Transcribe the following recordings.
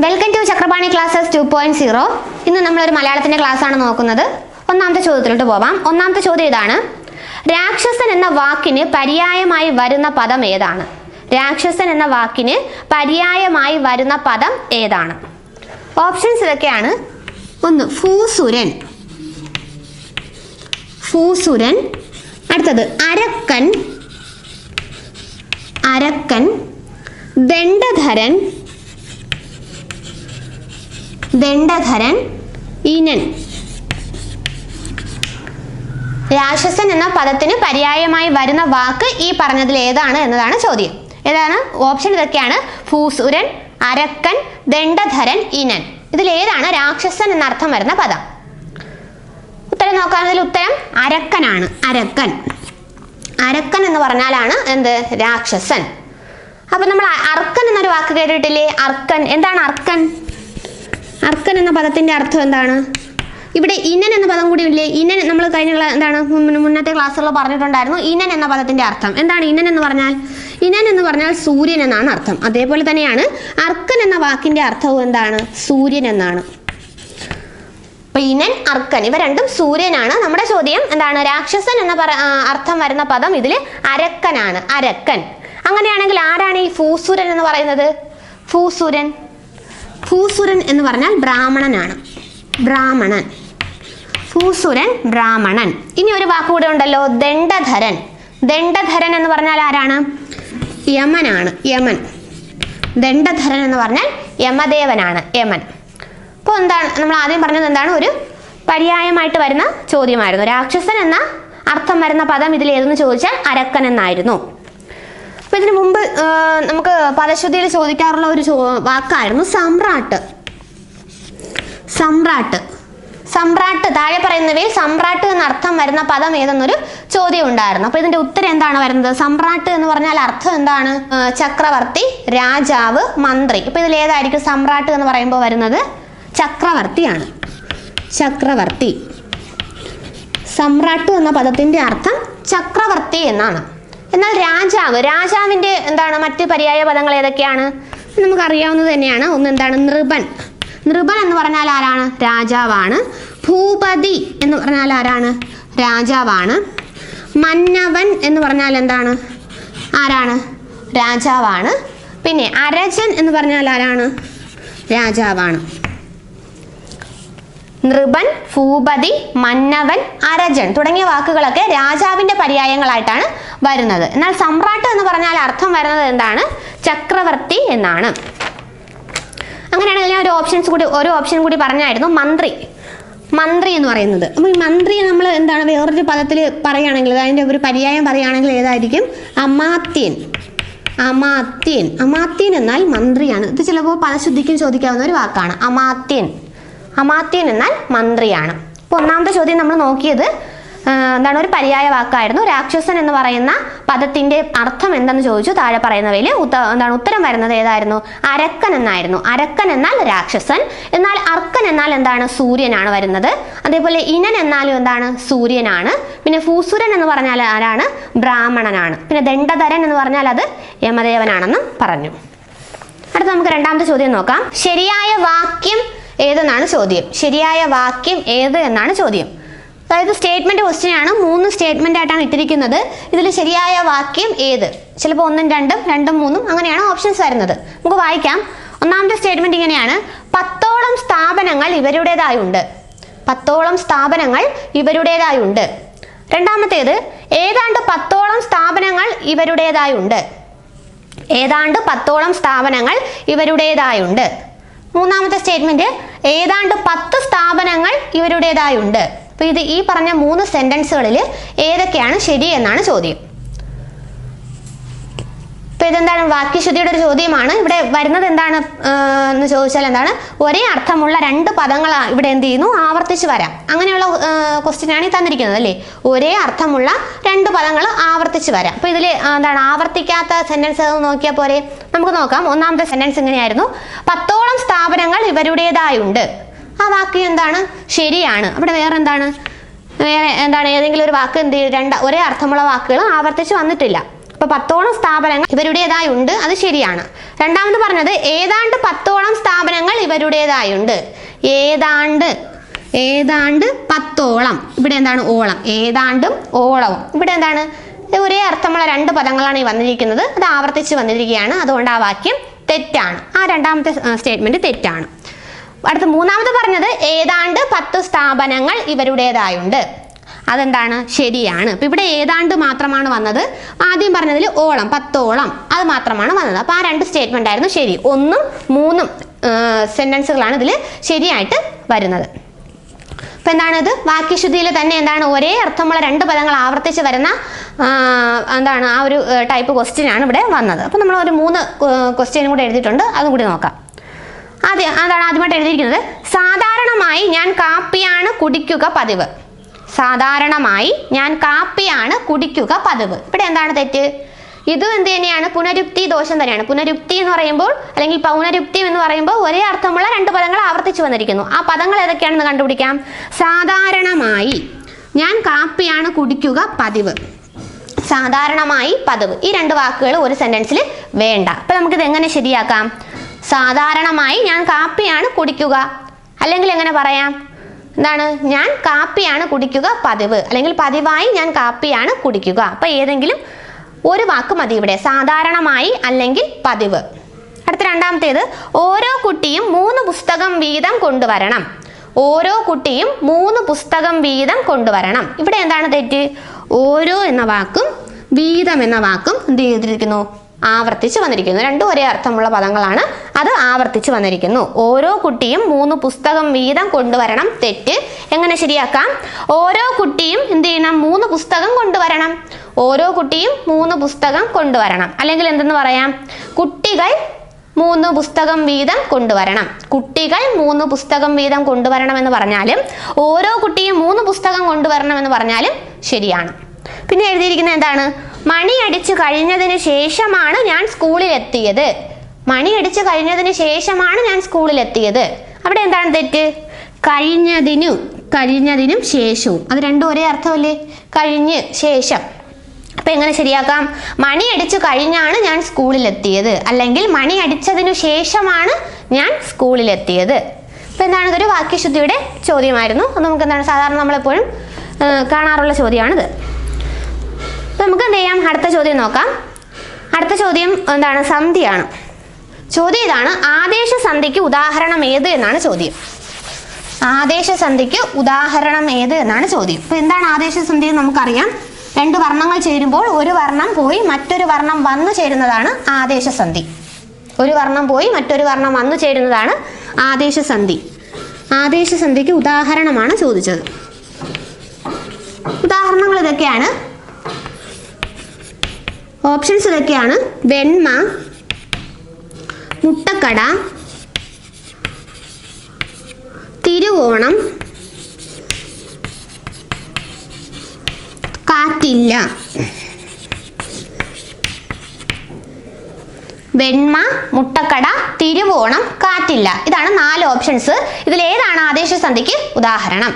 Welcome to Chakrapani classes two point zero ഇന്ന് നമ്മളൊരു മലയാളത്തിന്റെ ക്ലാസ് ആണ് നോക്കുന്നത്. ഒന്നാമത്തെ ചോദ്യത്തിലോട്ട് പോവാം. ഒന്നാമത്തെ ചോദ്യം ഇതാണ്. രാക്ഷസൻ എന്ന വാക്കിന് പര്യായമായി വരുന്ന പദം ഏതാണ്? രാക്ഷസൻ എന്ന വാക്കിന് പര്യായമായി വരുന്ന പദം ഏതാണ്? ഓപ്ഷൻസ് ഇതൊക്കെയാണ്. ഒന്ന് ഫൂസുരൻ ഫൂസുരൻ അടുത്തത് അരക്കൻ. അരക്കൻ. ദണ്ഡധരൻ. ദണ്ഡധരൻ ഇനൻ രാക്ഷസൻ എന്ന പദത്തിന് പര്യായമായി വരുന്ന വാക്ക് ഈ പറഞ്ഞതിൽ ഏതാണ് എന്നതാണ് ചോദ്യം. ഏതാണ്? ഓപ്ഷൻ ഇതൊക്കെയാണ്. ഭൂസുരൻ അരക്കൻ ദണ്ഡധരൻ ഇനൻ ഇതിൽ ഏതാണ്? രാക്ഷസൻ എന്നർത്ഥം വരുന്ന പദം. ഉത്തരം നോക്കാവുന്നതിൽ ഉത്തരം അരക്കനാണ്. അരക്കൻ. അരക്കൻ എന്ന് പറഞ്ഞാലാണ് എന്ത്? രാക്ഷസൻ. അപ്പൊ നമ്മൾ അർക്കൻ എന്നൊരു വാക്ക് കേട്ടിട്ടില്ലേ? അർക്കൻ. എന്താണ് അർക്കൻ? അർക്കൻ എന്ന പദത്തിന്റെ അർത്ഥം എന്താണ്? ഇവിടെ ഇനൻ എന്ന പദം കൂടി ഇല്ലേ? ഇനൻ നമ്മൾ കഴിഞ്ഞ എന്താണ്? മുന്നത്തെ ക്ലാസ്സുകളിൽ പറഞ്ഞിട്ടുണ്ടായിരുന്നു. ഇനൻ എന്ന പദത്തിന്റെ അർത്ഥം. എന്താണ് ഇനൻ എന്ന് പറഞ്ഞാൽ? ഇനൻ എന്ന് പറഞ്ഞാൽ സൂര്യൻ എന്നാണ് അർത്ഥം. അതേപോലെ തന്നെയാണ് അർക്കൻ എന്ന വാക്കിന്റെ അർത്ഥവും എന്താണ്? സൂര്യൻ എന്നാണ്. അപ്പൊ ഇനൻ അർക്കൻ ഇവ രണ്ടും സൂര്യനാണ് നമ്മുടെ ചോദ്യം എന്താണ്? രാക്ഷസൻ എന്ന അർത്ഥം വരുന്ന പദം ഇതിൽ അരക്കനാണ്. അരക്കൻ. അങ്ങനെയാണെങ്കിൽ ആരാണ് ഈ ഫൂസൂരൻ എന്ന് പറയുന്നത്? ഭൂസുരൻ ഭൂസുരൻ എന്ന് പറഞ്ഞാൽ ബ്രാഹ്മണനാണ്. ബ്രാഹ്മണൻ. ഭൂസുരൻ ബ്രാഹ്മണൻ. ഇനി ഒരു വാക്കുകൂടെ ഉണ്ടല്ലോ ദണ്ഡധരൻ. ദണ്ഡധരൻ എന്ന് പറഞ്ഞാൽ ആരാണ്? യമനാണ് യമൻ. ദണ്ഡധരൻ എന്ന് പറഞ്ഞാൽ യമദേവനാണ് യമൻ. അപ്പോൾ എന്താണ് നമ്മൾ ആദ്യം പറഞ്ഞത് എന്താണ്? ഒരു പര്യായമായിട്ട് വരുന്ന ചോദ്യമായിരുന്നു. രാക്ഷസൻ എന്ന അർത്ഥം വരുന്ന പദം ഇതിൽ ഏതെന്ന് ചോദിച്ചാൽ അരക്കൻ എന്നായിരുന്നു. അപ്പൊ ഇതിനു മുമ്പ് നമുക്ക് പരശുദ്ധിയിൽ ചോദിക്കാറുള്ള ഒരു വാക്കായിരുന്നു സമ്രാട്ട്. സമ്രാട്ട്. സമ്രാട്ട് താഴെ പറയുന്നവയിൽ സമ്രാട്ട് എന്ന അർത്ഥം വരുന്ന പദം ഏതെന്നൊരു ചോദ്യം ഉണ്ടായിരുന്നു. അപ്പൊ ഇതിന്റെ ഉത്തരം എന്താണ് വരുന്നത്? സമ്രാട്ട് എന്ന് പറഞ്ഞാൽ അർത്ഥം എന്താണ്? ചക്രവർത്തി രാജാവ് മന്ത്രി. ഇപ്പൊ ഇതിൽ ഏതായിരിക്കും സമ്രാട്ട് എന്ന് പറയുമ്പോൾ വരുന്നത്? ചക്രവർത്തിയാണ്. ചക്രവർത്തി. സമ്രാട്ട് എന്ന പദത്തിന്റെ അർത്ഥം ചക്രവർത്തി എന്നാണ്. എന്നാൽ രാജാവ് രാജാവിന്റെ എന്താണ് മറ്റ് പര്യായ പദങ്ങൾ ഏതൊക്കെയാണ്? നമുക്ക് അറിയാവുന്നത് തന്നെയാണ്. ഒന്ന് എന്താണ്? നൃപൻ. നൃപൻ എന്ന് പറഞ്ഞാൽ ആരാണ്? രാജാവാണ്. ഭൂപതി എന്ന് പറഞ്ഞാൽ ആരാണ്? രാജാവാണ്. മന്നവൻ എന്ന് പറഞ്ഞാൽ എന്താണ്? ആരാണ്? രാജാവാണ്. പിന്നെ അരജൻ എന്ന് പറഞ്ഞാൽ ആരാണ്? രാജാവാണ്. നൃപൻ ഭൂപതി മന്നവൻ അരജൻ തുടങ്ങിയ വാക്കുകളൊക്കെ രാജാവിന്റെ പര്യായങ്ങളായിട്ടാണ് വരുന്നത്. എന്നാൽ സമ്രാട്ട് എന്ന് പറഞ്ഞാൽ അർത്ഥം വരുന്നത് എന്താണ്? ചക്രവർത്തി എന്നാണ്. അങ്ങനെയാണെങ്കിൽ ഞാൻ ഒരു ഓപ്ഷൻസ് കൂടി ഒരു ഓപ്ഷൻ കൂടി പറഞ്ഞായിരുന്നു മന്ത്രി. മന്ത്രി എന്ന് പറയുന്നത്. അപ്പോൾ ഈ മന്ത്രി നമ്മൾ എന്താണ് വേറൊരു പദത്തിൽ പറയുകയാണെങ്കിൽ അതിന്റെ ഒരു പര്യായം പറയുകയാണെങ്കിൽ ഏതായിരിക്കും? അമാത്യൻ. അമാത്യൻ. അമാത്യൻ എന്നാൽ മന്ത്രിയാണ്. ഇത് ചിലപ്പോൾ പദശുദ്ധിക്കും ചോദിക്കാവുന്ന ഒരു വാക്കാണ്. അമാത്യൻ. അമാത്യൻ എന്നാൽ മന്ത്രിയാണ്. അപ്പോൾ ഒന്നാമത്തെ ചോദ്യം നമ്മൾ നോക്കിയത് എന്താണ് ഒരു പര്യായ വാക്കായിരുന്നു. രാക്ഷസൻ എന്ന് പറയുന്ന പദത്തിന്റെ അർത്ഥം എന്തെന്ന് ചോദിച്ചു? താഴെ പറയുന്നവയിൽ ഉത്ത എന്താണ് ഉത്തരം വരുന്നത് ഏതായിരുന്നു? അരക്കൻ എന്നായിരുന്നു. അരക്കൻ എന്നാൽ രാക്ഷസൻ. എന്നാൽ അർക്കൻ എന്നാൽ എന്താണ്? സൂര്യനാണ് വരുന്നത്. അതേപോലെ ഇനൻ എന്നാലും എന്താണ്? സൂര്യനാണ്. പിന്നെ ഫൂസുരൻ എന്ന് പറഞ്ഞാൽ ആരാണ്? ബ്രാഹ്മണനാണ്. പിന്നെ ദണ്ഡധരൻ എന്ന് പറഞ്ഞാൽ അത് യമദേവനാണെന്നും പറഞ്ഞു. അടുത്ത നമുക്ക് രണ്ടാമത്തെ ചോദ്യം നോക്കാം. ശരിയായ വാക്യം ഏതെന്നാണ് ചോദ്യം? ശരിയായ വാക്യം ഏത് എന്നാണ് ചോദ്യം. അതായത് സ്റ്റേറ്റ്മെന്റ് ക്വസ്റ്റ്യൻ ആണ്. മൂന്ന് സ്റ്റേറ്റ്മെന്റ് ആയിട്ടാണ് ഇട്ടിരിക്കുന്നത്. ഇതിൽ ശരിയായ വാക്യം ഏത്? ചിലപ്പോൾ ഒന്നും രണ്ടും രണ്ടും മൂന്നും അങ്ങനെയാണ് ഓപ്ഷൻസ് വരുന്നത്. നമുക്ക് വായിക്കാം. ഒന്നാമത്തെ സ്റ്റേറ്റ്മെന്റ് ഇങ്ങനെയാണ്. പത്തോളം സ്ഥാപനങ്ങൾ ഇവരുടേതായുണ്ട്. പത്തോളം സ്ഥാപനങ്ങൾ ഇവരുടേതായുണ്ട്. രണ്ടാമത്തേത് ഏതാണ്ട് പത്തോളം സ്ഥാപനങ്ങൾ ഇവരുടേതായുണ്ട്. ഏതാണ്ട് പത്തോളം സ്ഥാപനങ്ങൾ ഇവരുടേതായുണ്ട്. മൂന്നാമത്തെ സ്റ്റേറ്റ്മെന്റ് ഏതാണ്ട് പത്ത് സ്ഥാപനങ്ങൾ ഇവരുടേതായുണ്ട്. അപ്പൊ ഇത് ഈ പറഞ്ഞ മൂന്ന് സെന്റൻസുകളിൽ ഏതൊക്കെയാണ് ശരി എന്നാണ് ചോദ്യം. ഇപ്പൊ ഇതെന്താണ്? വാക്യശുദ്ധിയുടെ ഒരു ചോദ്യമാണ്. ഇവിടെ വരുന്നത് എന്താണ്? എന്ന് ചോദിച്ചാൽ എന്താണ്? ഒരേ അർത്ഥമുള്ള രണ്ട് പദങ്ങൾ ഇവിടെ എന്ത് ചെയ്യുന്നു? ആവർത്തിച്ച് വരാം. അങ്ങനെയുള്ള ക്വസ്റ്റ്യൻ ആണ് ഈ തന്നിരിക്കുന്നത് അല്ലേ? ഒരേ അർത്ഥമുള്ള രണ്ട് പദങ്ങൾ ആവർത്തിച്ച് വരാം. അപ്പൊ ഇതിൽ എന്താണ്? ആവർത്തിക്കാത്ത സെന്റൻസ് നോക്കിയാൽ പോരെ? നമുക്ക് നോക്കാം. ഒന്നാമത്തെ സെന്റൻസ് ഇങ്ങനെയായിരുന്നു പത്തോളം സ്ഥാപനങ്ങൾ ഇവരുടേതായുണ്ട്. ആ വാക്ക് എന്താണ്? ശരിയാണ്. അവിടെ വേറെ എന്താണ്? വേറെ എന്താണ്? ഏതെങ്കിലും ഒരു വാക്ക് എന്ത്? രണ്ട് ഒരേ അർത്ഥമുള്ള വാക്കുകൾ ആവർത്തിച്ച് വന്നിട്ടില്ല. അപ്പൊ പത്തോളം സ്ഥാപനങ്ങൾ ഇവരുടേതായി ഉണ്ട് അത് ശരിയാണ്. രണ്ടാമത് പറഞ്ഞത് ഏതാണ്ട് പത്തോളം സ്ഥാപനങ്ങൾ ഇവരുടേതായുണ്ട്. ഏതാണ്ട് ഏതാണ്ട് പത്തോളം. ഇവിടെ എന്താണ് ഓളം? ഏതാണ്ടും ഓളവും. ഇവിടെ എന്താണ്? ഒരേ അർത്ഥമുള്ള രണ്ട് പദങ്ങളാണ് ഈ വന്നിരിക്കുന്നത്. അത് ആവർത്തിച്ച് വന്നിരിക്കുകയാണ്. അതുകൊണ്ട് ആ വാക്യം തെറ്റാണ്. ആ രണ്ടാമത്തെ സ്റ്റേറ്റ്മെന്റ് തെറ്റാണ്. അടുത്ത മൂന്നാമത് പറഞ്ഞത് ഏതാണ്ട് പത്ത് സ്ഥാപനങ്ങൾ ഇവരുടേതായുണ്ട്. അതെന്താണ്? ശരിയാണ്. അപ്പം ഇവിടെ ഏതാണ്ട് മാത്രമാണ് വന്നത്. ആദ്യം പറഞ്ഞതിൽ ഓളം പത്തോളം അത് മാത്രമാണ് വന്നത്. അപ്പോൾ ആ രണ്ട് സ്റ്റേറ്റ്മെന്റ് ആയിരുന്നു ശരി. ഒന്നും മൂന്നും സെന്റൻസുകളാണ് ഇതിൽ ശരിയായിട്ട് വരുന്നത്. അപ്പം എന്താണ് ഇത്? വാക്യശുദ്ധിയിൽ തന്നെ എന്താണ്? ഒരേ അർത്ഥമുള്ള രണ്ട് പദങ്ങൾ ആവർത്തിച്ച് വരുന്ന എന്താണ്? ആ ഒരു ടൈപ്പ് ക്വസ്റ്റ്യൻ ആണ് ഇവിടെ വന്നത്. അപ്പൊ നമ്മൾ ഒരു മൂന്ന് ക്വസ്റ്റ്യനും കൂടെ എഴുതിയിട്ടുണ്ട്. അതും കൂടി നോക്കാം. ആദ്യം അതാണ് ആദ്യമായിട്ട് എഴുതിയിരിക്കുന്നത്. സാധാരണമായി ഞാൻ കാപ്പിയാണ് കുടിക്കുക പതിവ്. സാധാരണമായി ഞാൻ കാപ്പിയാണ് കുടിക്കുക പതിവ്. ഇവിടെ എന്താണ് തെറ്റ്? ഇതും എന്ത് തന്നെയാണ്? പുനരുക്തി ദോഷം തന്നെയാണ്. പുനരുക്തി എന്ന് പറയുമ്പോൾ അല്ലെങ്കിൽ പൗനരുക്തി എന്ന് പറയുമ്പോൾ ഒരേ അർത്ഥമുള്ള രണ്ട് പദങ്ങൾ ആവർത്തിച്ചു വന്നിരിക്കുന്നു. ആ പദങ്ങൾ ഏതൊക്കെയാണെന്ന് കണ്ടുപിടിക്കാം. സാധാരണമായി ഞാൻ കാപ്പിയാണ് കുടിക്കുക പതിവ്. സാധാരണമായി പതിവ്. ഈ രണ്ട് വാക്കുകൾ ഒരു സെന്റൻസിൽ വേണ്ട. അപ്പൊ നമുക്കിത് എങ്ങനെ ശരിയാക്കാം? സാധാരണമായി ഞാൻ കാപ്പിയാണ് കുടിക്കുക. അല്ലെങ്കിൽ എങ്ങനെ പറയാം? എന്താണ്? ഞാൻ കാപ്പിയാണ് കുടിക്കുക പതിവ്. അല്ലെങ്കിൽ പതിവായി ഞാൻ കാപ്പിയാണ് കുടിക്കുക. അപ്പൊ ഏതെങ്കിലും ഒരു വാക്ക് മതി ഇവിടെ. സാധാരണമായി അല്ലെങ്കിൽ പതിവ്. അടുത്ത രണ്ടാമത്തേത് ഓരോ കുട്ടിയും മൂന്ന് പുസ്തകം വീതം കൊണ്ടുവരണം. ഓരോ കുട്ടിയും മൂന്ന് പുസ്തകം വീതം കൊണ്ടുവരണം. ഇവിടെ എന്താണ് തെറ്റ്? ഓരോ എന്ന വാക്കും വീതം എന്ന വാക്കും എന്ത് ചെയ്തിരിക്കുന്നു? ആവർത്തിച്ച് വന്നിരിക്കുന്നു. രണ്ടും ഒരേ അർത്ഥമുള്ള പദങ്ങളാണ്. അത് ആവർത്തിച്ച് വന്നിരിക്കുന്നു. ഓരോ കുട്ടിയും മൂന്ന് പുസ്തകം വീതം കൊണ്ടുവരണം. തെറ്റ്. എങ്ങനെ ശരിയാക്കാം? ഓരോ കുട്ടിയും എന്ത് ചെയ്യണം? മൂന്ന് പുസ്തകം കൊണ്ടുവരണം. ഓരോ കുട്ടിയും മൂന്ന് പുസ്തകം കൊണ്ടുവരണം. അല്ലെങ്കിൽ എന്തെന്ന് പറയാം? കുട്ടികൾ മൂന്ന് പുസ്തകം വീതം കൊണ്ടുവരണം. കുട്ടികൾ മൂന്ന് പുസ്തകം വീതം കൊണ്ടുവരണം എന്ന് പറഞ്ഞാലും ഓരോ കുട്ടിയും മൂന്ന് പുസ്തകം കൊണ്ടുവരണം എന്ന് പറഞ്ഞാലും ശരിയാണ്. പിന്നെ എഴുതിയിരിക്കുന്നത് എന്താണ്? മണി അടിച്ചു കഴിഞ്ഞതിന് ശേഷമാണ് ഞാൻ സ്കൂളിൽ എത്തിയത് മണി അടിച്ചു കഴിഞ്ഞതിന് ശേഷമാണ് ഞാൻ സ്കൂളിൽ എത്തിയത് അവിടെ എന്താണ് തെറ്റ്? കഴിഞ്ഞതിനു കഴിഞ്ഞതിനും ശേഷവും. അത് രണ്ടും ഒരേ അർത്ഥമല്ലേ? കഴിഞ്ഞ് ശേഷം. അപ്പൊ എങ്ങനെ ശരിയാക്കാം? മണി അടിച്ചു കഴിഞ്ഞാണ് ഞാൻ സ്കൂളിൽ എത്തിയത് അല്ലെങ്കിൽ മണി അടിച്ചതിനു ശേഷമാണ് ഞാൻ സ്കൂളിൽ എത്തിയത് അപ്പൊ എന്താണ് ഇതൊരു വാക്യശുദ്ധിയുടെ ചോദ്യമായിരുന്നു. നമുക്ക് എന്താണ് സാധാരണ നമ്മളെപ്പോഴും കാണാറുള്ള ചോദ്യമാണിത്. നമുക്ക് എന്ത് ചെയ്യാം അടുത്ത ചോദ്യം നോക്കാം. അടുത്ത ചോദ്യം എന്താണ്? സന്ധിയാണ് ചോദ്യം ഇതാണ് ആദേശ സന്ധിക്ക് ഉദാഹരണം ഏത് എന്നാണ് ചോദ്യം. ആദേശ സന്ധിക്ക് ഉദാഹരണം ഏത് എന്നാണ് ചോദ്യം. ഇപ്പൊ എന്താണ് ആദേശ സന്ധി എന്ന് നമുക്കറിയാം. രണ്ട് വർണങ്ങൾ ചേരുമ്പോൾ ഒരു വർണം പോയി മറ്റൊരു വർണം വന്നു ചേരുന്നതാണ് ആദേശ സന്ധി. ഒരു വർണം പോയി മറ്റൊരു വർണം വന്നു ചേരുന്നതാണ് ആദേശ സന്ധി. ആദേശ സന്ധിക്ക് ഉദാഹരണമാണ് ചോദിച്ചത്. ഉദാഹരണങ്ങൾ ഇതൊക്കെയാണ്. ഓപ്ഷൻസ് ഇതൊക്കെയാണ്. വെണ്മ മുട്ടക്കട തിരുവോണം കാറ്റില്ല. വെണ്മ മുട്ടക്കട തിരുവോണം കാറ്റില്ല. ഇതാണ് നാല് ഓപ്ഷൻസ് ഇതിൽ ഏതാണ് ആദേശ സന്ധിക്ക് ഉദാഹരണം?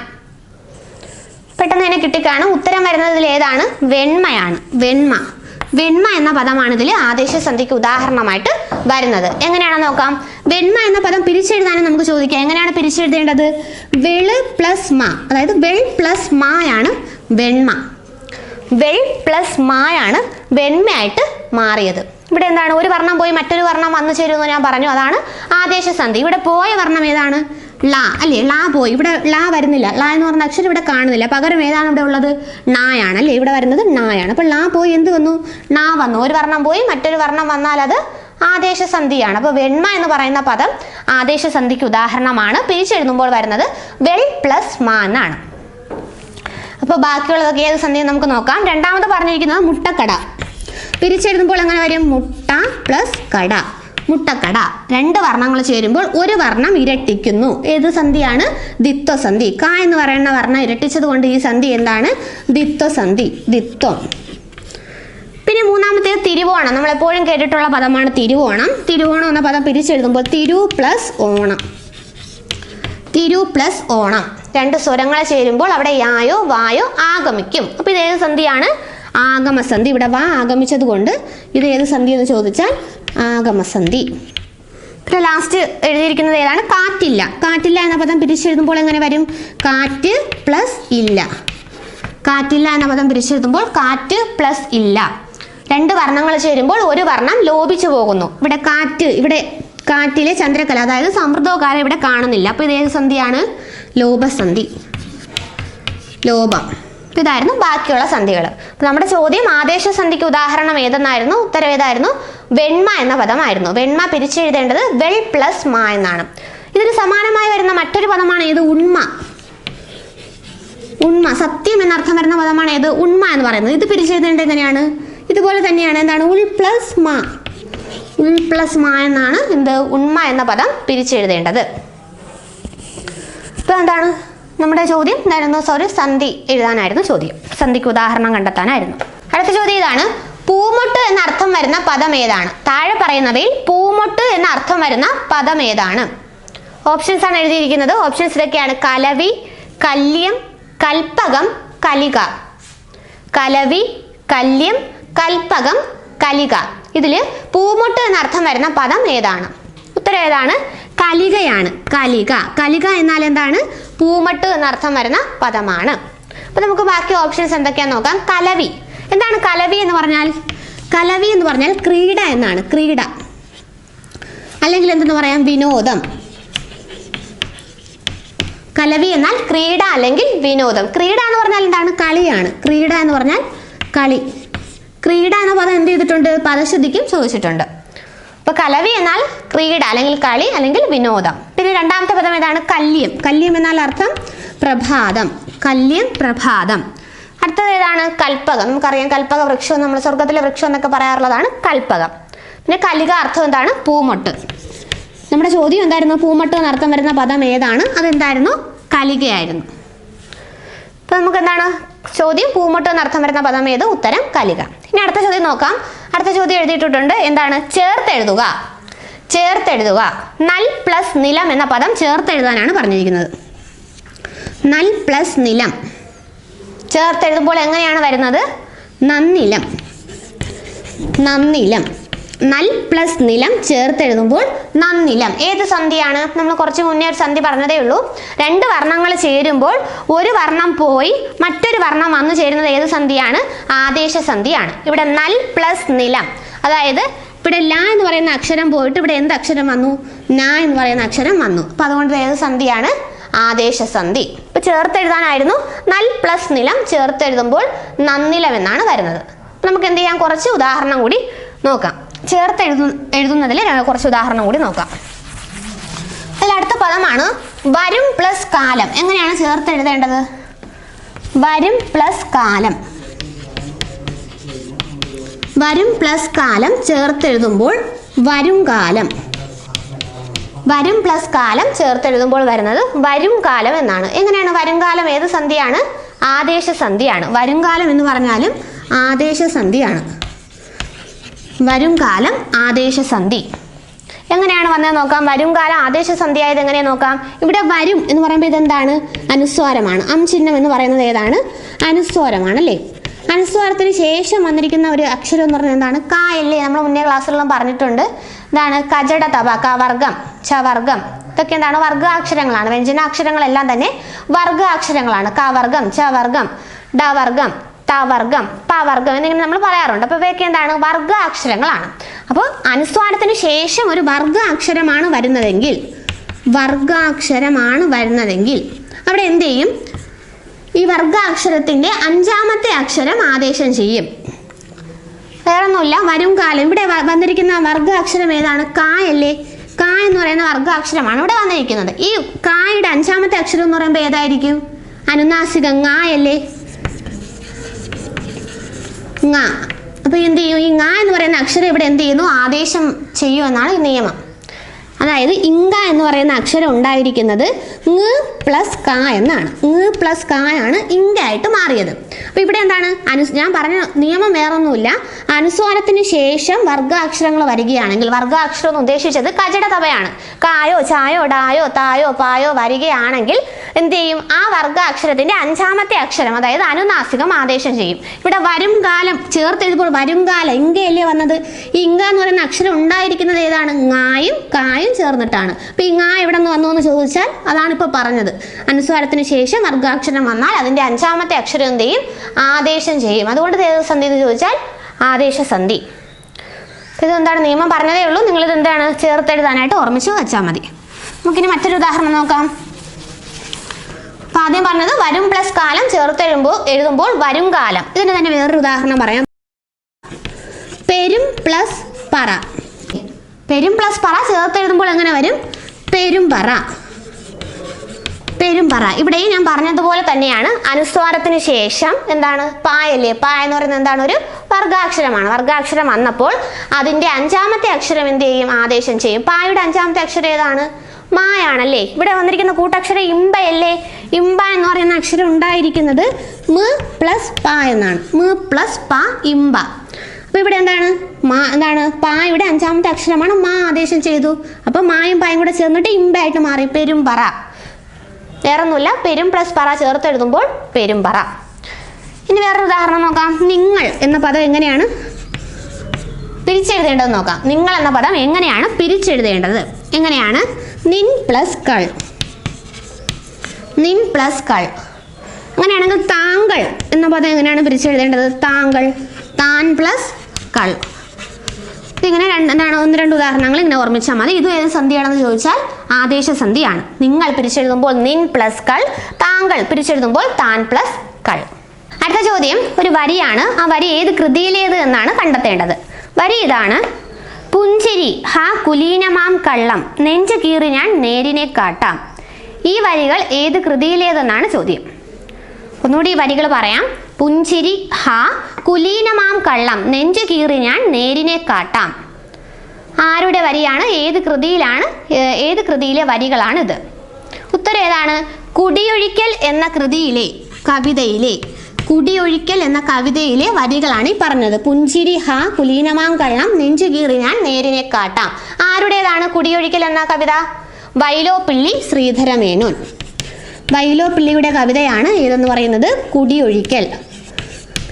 പെട്ടെന്ന് തന്നെ കിട്ടിക്കാണും. ഉത്തരം വരുന്നത് ഇതിൽ ഏതാണ്? വെണ്മയാണ്. വെണ്മ. വെണ്മ എന്ന പദമാണ് ഇതിൽ ആദേശസന്ധിക്ക് ഉദാഹരണമായിട്ട് വരുന്നത്. എങ്ങനെയാണ് നോക്കാം? വെണ്മ എന്ന പദം പിരിച്ചെഴുതാനും നമുക്ക് ചോദിക്കാം. എങ്ങനെയാണ് പിരിച്ചെഴുതേണ്ടത്? വെൾ പ്ലസ് മ. അതായത് വെൾ പ്ലസ് മായാണ് വെണ്മ. വെൾ പ്ലസ് മായാണ് വെണ്മയായിട്ട് മാറിയത്. ഇവിടെ എന്താണ്? ഒരു വർണം പോയി മറ്റൊരു വർണം വന്നു ചേരുമെന്ന് ഞാൻ പറഞ്ഞു. അതാണ് ആദേശസന്ധി ഇവിടെ പോയ വർണം ഏതാണ്? ലാ അല്ലേ? ലാ പോയി. ഇവിടെ ലാ വരുന്നില്ല. ലാ എന്ന് പറഞ്ഞ അക്ഷരം ഇവിടെ കാണുന്നില്ല. പകരം ഏതാണ് ഇവിടെ ഉള്ളത്? നായാണ്. അല്ലേ? ഇവിടെ വരുന്നത് നായാണ്. അപ്പൊ ലാ പോയി എന്ത് വന്നു? നാ വന്നു. ഒരു വർണം പോയി മറ്റൊരു വർണം വന്നാൽ അത് ആദേശസന്ധിയാണ്. അപ്പോൾ വെണ്മ എന്ന് പറയുന്ന പദം ആദേശസന്ധിക്ക് ഉദാഹരണമാണ്. പിരിച്ചെഴുതുമ്പോൾ വരുന്നത് വെൽ പ്ലസ് മാ എന്നാണ്. അപ്പോൾ ബാക്കിയുള്ളതൊക്കെ ഏത് സന്ധിയും നമുക്ക് നോക്കാം. രണ്ടാമത് പറഞ്ഞിരിക്കുന്നത് മുട്ടക്കട. പിരിച്ചെഴുതുമ്പോൾ എങ്ങനെ വരും? മുട്ട പ്ലസ് കട. മുട്ടക്കട. രണ്ട് വർണങ്ങൾ ചേരുമ്പോൾ ഒരു വർണം ഇരട്ടിക്കുന്നു. ഏത് സന്ധിയാണ്? ദിത്വസന്ധി. ക എന്ന് പറയുന്ന വർണം ഇരട്ടിച്ചത് കൊണ്ട് ഈ സന്ധി എന്താണ്? ദിത്വസന്ധി. ദിത്വം. പിന്നെ മൂന്നാമത്തേത് തിരുവോണം. നമ്മൾ എപ്പോഴും കേട്ടിട്ടുള്ള പദമാണ് തിരുവോണം. തിരുവോണം എന്ന പദം പിരിച്ചെഴുതുമ്പോൾ തിരു പ്ലസ് ഓണം. തിരു പ്ലസ് ഓണം. രണ്ട് സ്വരങ്ങളെ ചേരുമ്പോൾ അവിടെ യായോ വായോ ആഗമിക്കും. അപ്പൊ ഇത് ഏത് സന്ധിയാണ്? ആഗമസന്ധി. ഇവിടെ വാ ആഗമിച്ചത് കൊണ്ട് ഇത് ഏത് സന്ധി എന്ന് ചോദിച്ചാൽ ആഗമസന്ധി. പിന്നെ ലാസ്റ്റ് എഴുതിയിരിക്കുന്നത് ഏതാണ്? കാറ്റില്ല. കാറ്റില്ല എന്ന പദം പിരിച്ചെഴുതുമ്പോൾ എങ്ങനെ വരും? കാറ്റ് പ്ലസ് ഇല്ല. കാറ്റില്ല എന്ന പദം പിരിച്ചെഴുതുമ്പോൾ കാറ്റ് പ്ലസ് ഇല്ല. രണ്ട് വർണങ്ങൾ ചേരുമ്പോൾ ഒരു വർണം ലോപിച്ചു പോകുന്നു. ഇവിടെ കാറ്റ് ഇവിടെ കാറ്റിലെ ചന്ദ്രകല അതായത് സമൃദ്ധോകാരം ഇവിടെ കാണുന്നില്ല. അപ്പോൾ ഇത് ഏത് സന്ധിയാണ്? ലോപസന്ധി. ലോപം. ഇതായിരുന്നു ബാക്കിയുള്ള സന്ധികൾ അപ്പോൾ നമ്മുടെ ചോദ്യം ആദേശ സന്ധിക്ക് ഉദാഹരണം ഏതെന്നായിരുന്നു? ഉത്തരം ഏതായിരുന്നു? വെണ്മ എന്ന പദമായിരുന്നു. വെണ്മ പിരിച്ചെഴുതേണ്ടത് വെൾ പ്ലസ് മാ എന്നാണ്. ഇതിന് സമാനമായി വരുന്ന മറ്റൊരു പദമാണ് ഏത്? ഉണ്മ. ഉണ്മ. സത്യം എന്നർത്ഥം വരുന്ന പദമാണ് ഏത്? ഉണ്മ എന്ന് പറയുന്നത്. ഇത് പിരിച്ചെഴുതേണ്ടത് എങ്ങനെയാണ്? ഇതുപോലെ തന്നെയാണ് എന്താണ്? ഉൾ പ്ലസ് മാ. ഉൾ പ്ലസ് മാ എന്നാണ് എന്ത്? ഉണ്മ എന്ന പദം പിരിച്ചെഴുതേണ്ടത്. ഇപ്പൊ എന്താണ്? നമ്മുടെ ചോദ്യം എന്തായിരുന്നു സോറി സന്ധി എഴുതാനായിരുന്നു ചോദ്യം. സന്ധിക്ക് ഉദാഹരണം കണ്ടെത്താനായിരുന്നു. അടുത്ത ചോദ്യം ഇതാണ്. പൂമൊട്ട് എന്ന അർത്ഥം വരുന്ന പദം ഏതാണ്? താഴെ പറയുന്നവയിൽ പൂമൊട്ട് എന്ന അർത്ഥം വരുന്ന പദം ഏതാണ്? ഓപ്ഷൻസ് ആണ് എഴുതിയിരിക്കുന്നത്. ഓപ്ഷൻസ് ഇതൊക്കെയാണ്. കലവി കല്യം കൽപ്പകം കലിക. കലവി കല്യം കൽപ്പകം കലിക. ഇതിൽ പൂമൊട്ട് എന്ന അർത്ഥം വരുന്ന പദം ഏതാണ്? ഉത്തരം ഏതാണ്? കലികയാണ്. കലിക. കലിക എന്നാൽ എന്താണ്? പൂമട്ട് എന്നർത്ഥം വരുന്ന പദമാണ്. അപ്പൊ നമുക്ക് ബാക്കി ഓപ്ഷൻസ് എന്തൊക്കെയാന്ന് നോക്കാം. കലവി. എന്താണ് കലവി എന്ന് പറഞ്ഞാൽ? കലവി എന്ന് പറഞ്ഞാൽ ക്രീഡ എന്നാണ്. ക്രീഡ. അല്ലെങ്കിൽ എന്തെന്ന് പറയാം? വിനോദം. കലവി എന്നാൽ ക്രീഡ അല്ലെങ്കിൽ വിനോദം. ക്രീഡ എന്ന് പറഞ്ഞാൽ എന്താണ്? കളിയാണ്. ക്രീഡ എന്ന് പറഞ്ഞാൽ കളി. ക്രീഡ എന്ന പദം എന്ത് ചെയ്തിട്ടുണ്ട്? പദശുദ്ധിക്കും ചോദിച്ചിട്ടുണ്ട്. അപ്പൊ കലവി എന്നാൽ ക്രീഡ അല്ലെങ്കിൽ കളി അല്ലെങ്കിൽ വിനോദം. പിന്നെ രണ്ടാമത്തെ പദം ഏതാണ്? കല്യം. കല്യം എന്നാൽ അർത്ഥം പ്രഭാതം. കല്യം പ്രഭാതം. അടുത്തത് ഏതാണ്? കൽപ്പകം. നമുക്കറിയാം കൽപ്പക വൃക്ഷം നമ്മൾ സ്വർഗത്തിലെ വൃക്ഷം എന്നൊക്കെ പറയാറുള്ളതാണ് കൽപ്പകം. പിന്നെ കലിക അർത്ഥം എന്താണ്? പൂമൊട്ട്. നമ്മുടെ ചോദ്യം എന്തായിരുന്നു? പൂമട്ട് എന്നർത്ഥം വരുന്ന പദം ഏതാണ്? അതെന്തായിരുന്നു? കലികയായിരുന്നു. അപ്പൊ നമുക്ക് എന്താണ് ചോദ്യം പൂമട്ട് എന്നർത്ഥം വരുന്ന പദം ഏത്? ഉത്തരം കലിക. ഇനി അടുത്ത ചോദ്യം നോക്കാം. അടുത്ത ചോദ്യം എഴുതിയിട്ടുണ്ട്. എന്താണ്? ചേർത്തെഴുതുക ചേർത്തെഴുതുക. നൽ പ്ലസ് നിലം എന്ന പദം ചേർത്തെഴുതാനാണ് പറഞ്ഞിരിക്കുന്നത്. നൽ പ്ലസ് നിലം. ചേർത്തെഴുതുമ്പോൾ എങ്ങനെയാണ് വരുന്നത്? നന്നിലം. നന്നിലം. നൽ പ്ലസ് നിലം ചേർത്തെഴുതുമ്പോൾ നന്നിലം. ഏത് സന്ധിയാണ്? നമ്മൾ കുറച്ച് മുന്നേ ഒരു സന്ധി പറഞ്ഞതേ ഉള്ളൂ. രണ്ട് വർണങ്ങൾ ചേരുമ്പോൾ ഒരു വർണം പോയി മറ്റൊരു വർണം വന്നു ചേരുന്നത് ഏത് സന്ധിയാണ്? ആദേശ സന്ധിയാണ്. ഇവിടെ നൽ പ്ലസ് നിലം. അതായത് ഇവിടെ ല എന്ന് പറയുന്ന അക്ഷരം പോയിട്ട് ഇവിടെ എന്ത് അക്ഷരം വന്നു? ന എന്ന് പറയുന്ന അക്ഷരം വന്നു. അപ്പൊ അതുകൊണ്ട് ഏത് സന്ധിയാണ്? ആദേശ സന്ധി. ഇപ്പൊ ചേർത്തെഴുതാനായിരുന്നു. നൽ പ്ലസ് നിലം ചേർത്തെഴുതുമ്പോൾ നന്നിലം എന്നാണ് വരുന്നത്. നമുക്ക് എന്ത് ചെയ്യാം? കുറച്ച് ഉദാഹരണം കൂടി നോക്കാം. ചേർത്ത് എഴുതു എഴുതുന്നതിൽ കുറച്ച് ഉദാഹരണം കൂടി നോക്കാം. അതിൽ അടുത്ത പദമാണ് വരും പ്ലസ് കാലം. എങ്ങനെയാണ് ചേർത്ത് എഴുതേണ്ടത് വരും പ്ലസ് കാലം. വരും പ്ലസ് കാലം ചേർത്തെഴുതുമ്പോൾ വരും കാലം. വരും പ്ലസ് കാലം ചേർത്തെഴുതുമ്പോൾ വരുന്നത് വരും കാലം എന്നാണ്. എങ്ങനെയാണ്? വരും കാലം ഏത് സന്ധിയാണ് ആദേശ സന്ധിയാണ് വരും കാലം എന്ന് പറഞ്ഞാലും ആദേശ സന്ധിയാണ് വരും കാലം ആദേശ സന്ധി. എങ്ങനെയാണ് വന്നത് നോക്കാം? വരും കാലം ആദേശ സന്ധി ആയത് എങ്ങനെ നോക്കാം? ഇവിടെ വരും എന്ന് പറയുമ്പോൾ ഇതെന്താണ്? അനുസ്വാരമാണ്. അം ചിഹ്നം എന്ന് പറയുന്നത് ഏതാണ്? അനുസ്വാരമാണ് അല്ലേ അനുസ്വാരത്തിന് ശേഷം വന്നിരിക്കുന്ന ഒരു അക്ഷരം എന്ന് പറഞ്ഞാൽ എന്താണ്? കാ അല്ലേ നമ്മൾ മുന്നേ ക്ലാസ്സിലെല്ലാം പറഞ്ഞിട്ടുണ്ട്. എന്താണ് കജട തപ വർഗം ച വർഗം. ഇതൊക്കെ എന്താണ്? വർഗാക്ഷരങ്ങളാണ്. വ്യഞ്ജനാക്ഷരങ്ങളെല്ലാം തന്നെ വർഗാക്ഷരങ്ങളാണ്. ക വർഗം ച വർഗം ഡ വർഗം ത വർഗം പ വർഗം എന്നിങ്ങനെ നമ്മൾ പറയാറുണ്ട്. അപ്പോൾ ഇവയൊക്കെ എന്താണ്? വർഗ അക്ഷരങ്ങളാണ് അപ്പോൾ അനുസ്വാരത്തിന് ശേഷം ഒരു വർഗ അക്ഷരമാണ് വരുന്നതെങ്കിൽ വർഗാക്ഷരമാണ് വരുന്നതെങ്കിൽ അവിടെ എന്ത് ചെയ്യും? ഈ വർഗാക്ഷരത്തിന്റെ അഞ്ചാമത്തെ അക്ഷരം ആദേശം ചെയ്യും. വേറൊന്നുമില്ല വരും കാലം. ഇവിടെ വന്നിരിക്കുന്ന വർഗാക്ഷരം ഏതാണ്? കാ അല്ലേ? കാ എന്ന് പറയുന്ന വർഗാക്ഷരമാണ് ഇവിടെ വന്നിരിക്കുന്നത്. ഈ കായുടെ അഞ്ചാമത്തെ അക്ഷരം എന്ന് പറയുമ്പോൾ ഏതായിരിക്കും? അനുനാസികം ങ അല്ലേ? ങ. അപ്പൊ എന്ത് ചെയ്യും? ഈ ങ എന്ന് പറയുന്ന അക്ഷരം ഇവിടെ എന്ത് ചെയ്യുന്നു? ആദേശം ചെയ്യുമെന്നാണ് ഈ നിയമം. അതായത് ഇങ്ക എന്ന് പറയുന്ന അക്ഷരം ഉണ്ടായിരിക്കുന്നത് ങ് പ്ലസ് ക എന്നാണ്. ങ് പ്ലസ് ക ആണ് ഇങ്ക ആയിട്ട് മാറിയത്. അപ്പോൾ ഇവിടെ എന്താണ്? അനു ഞാൻ പറഞ്ഞ നിയമം വേറൊന്നുമില്ല. അനുസ്വാരത്തിന് ശേഷം വർഗാക്ഷരങ്ങൾ വരികയാണെങ്കിൽ വർഗാക്ഷരം എന്ന് ഉദ്ദേശിച്ചത് കജടതവയാണ് കായോ ചായോ ഡായോ തായോ പായോ വരികയാണെങ്കിൽ എന്ത് ചെയ്യും? ആ വർഗാക്ഷരത്തിന്റെ അഞ്ചാമത്തെ അക്ഷരം അതായത് അനുനാസികം ആദേശം ചെയ്യും. ഇവിടെ വരും കാലം ചേർത്ത് എഴുതുമ്പോൾ വരും കാലം ഇങ്കയല്ലേ വന്നത്? ഈ ഇങ്ക എന്ന് പറയുന്ന അക്ഷരം ഉണ്ടായിരിക്കുന്നത് ഏതാണ്? ങ്ങായും കായും ചേർന്നിട്ടാണ്. അപ്പൊ ഈ ങ്ങാ എവിടെ നിന്ന് വന്നു എന്ന് ചോദിച്ചാൽ അതാണ് ഇപ്പോൾ പറഞ്ഞത്. അനുസ്വാരത്തിന് ശേഷം വർഗാക്ഷരം വന്നാൽ അതിന്റെ അഞ്ചാമത്തെ അക്ഷരം എന്ത് ചെയ്യും? ആദേശം ചെയ്യും. അതുകൊണ്ട് സന്ധി എന്ന് ചോദിച്ചാൽ ആദേശസന്ധി അപ്പോൾ ഇതെന്താണ് നിയമം? പറഞ്ഞതേ ഉള്ളൂ. നിങ്ങളിത് എന്താണ്? ചേർത്തെഴുതാനായിട്ട് ഓർമ്മിച്ച് വെച്ചാൽ മതി. നമുക്കിനി മറ്റൊരു ഉദാഹരണം നോക്കാം. അപ്പൊ ആദ്യം പറഞ്ഞത് വരും പ്ലസ് കാലം ചേർത്തെഴുമ്പോൾ എഴുതുമ്പോൾ വരും കാലം. ഇതിന് തന്നെ വേറൊരു ഉദാഹരണം പറയാം. പെരും പ്ലസ് പറ. പെരും പ്ലസ് പറ ചേർത്തെഴുതുമ്പോൾ എങ്ങനെ വരും? പെരുമ്പറ പെരുമ്പറ ഇവിടെയും ഞാൻ പറഞ്ഞതുപോലെ തന്നെയാണ്. അനുസ്വാരത്തിന് ശേഷം എന്താണ്? പായല്ലേ? പായ എന്ന് പറയുന്നത് എന്താണ്? ഒരു വർഗാക്ഷരമാണ്. വർഗാക്ഷരം വന്നപ്പോൾ അതിന്റെ അഞ്ചാമത്തെ അക്ഷരം എന്ത് ചെയ്യും? ആദേശം ചെയ്യും. പായയുടെ അഞ്ചാമത്തെ അക്ഷരം ഏതാണ്? മായാണല്ലേ? ഇവിടെ വന്നിരിക്കുന്ന കൂട്ടക്ഷരം ഇമ്പയല്ലേ ഇമ്പ എന്ന് പറയുന്ന അക്ഷരം ഉണ്ടായിരിക്കുന്നത് മ് പ്ലസ് പ എന്നാണ്. മ് പ്ലസ് പ ഇമ്പ. അപ്പൊ ഇവിടെ എന്താണ്? മാ എന്താണ്? പായുടെ അഞ്ചാമത്തെ അക്ഷരമാണ് മാ ആദേശം ചെയ്തു. അപ്പോൾ മായും പായും കൂടെ ചേർന്നിട്ട് ഇമ്പായിട്ട് മാറി. പെരുമ്പറ വേറൊന്നുമില്ല. പെരും പ്ലസ് പറ ചേർത്ത് എഴുതുമ്പോൾ പെരുമ്പറ ഇനി വേറൊരു ഉദാഹരണം നോക്കാം. നിങ്ങൾ എന്ന പദം എങ്ങനെയാണ്? പിരിച്ചെഴുതേണ്ടത് നോക്കാം. നിങ്ങൾ എന്ന പദം എങ്ങനെയാണ് പിരിച്ചെഴുതേണ്ടത്? എങ്ങനെയാണ്? നിൻ പ്ലസ് കൾ. നിൻ പ്ലസ് കൾ. അങ്ങനെയാണെങ്കിൽ താങ്കൾ എന്ന പദം എങ്ങനെയാണ് പിരിച്ചെഴുതേണ്ടത്? താങ്കൾ. താൻ പ്ലസ് കൾ ഇങ്ങനെ രണ്ട് എന്താണ് ഒന്ന് രണ്ട് ഉദാഹരണങ്ങൾ ഇങ്ങനെ ഓർമ്മിച്ചാൽ മതി. ഇത് ഏത് സന്ധിയാണെന്ന് ചോദിച്ചാൽ ആദേശ സന്ധിയാണ്. നിങ്ങൾ പിരിച്ചെഴുതുമ്പോൾ നിൻ പ്ലസ് കൾ താങ്കൾ പിരിച്ചെഴുതുമ്പോൾ താൻ പ്ലസ് കൾ. അടുത്ത ചോദ്യം ഒരു വരിയാണ്. ആ വരി ഏത് കൃതിയിലേത് എന്നാണ് കണ്ടെത്തേണ്ടത്. വരി ഇതാണ്. പുഞ്ചിരി ഹാ കുലീനമാം കള്ളം നെഞ്ചു കീറി ഞാൻ നേരിനെ കാട്ടാം. ഈ വരികൾ ഏത് കൃതിയിലേതെന്നാണ് ചോദ്യം. ഒന്നുകൂടി ഈ വരികൾ പറയാം. പുഞ്ചിരി ഹ കുലീനമാം കള്ളം നെഞ്ചു കീറി ഞാൻ നേരിനെ കാട്ടാം. ആരുടെ വരിയാണ്? ഏത് കൃതിയിലാണ്? ഏത് കൃതിയിലെ വരികളാണിത്? ഉത്തരം ഏതാണ്? കുടിയൊഴിക്കൽ എന്ന കൃതിയിലെ കവിതയിലെ കുടിയൊഴിക്കൽ എന്ന കവിതയിലെ വരികളാണ് ഈ പറഞ്ഞത്. പുഞ്ചിരി ഹ കുലീനമാം കള്ളം നെഞ്ചു കീറി ഞാൻ നേരിനെ കാട്ടാം. ആരുടേതാണ് കുടിയൊഴിക്കൽ എന്ന കവിത? വൈലോപ്പിള്ളി ശ്രീധരമേനോൻ. വൈലോപ്പിള്ളിയുടെ കവിതയാണ് ഇതെന്ന് പറയുന്നത്? കുടിയൊഴിക്കൽ.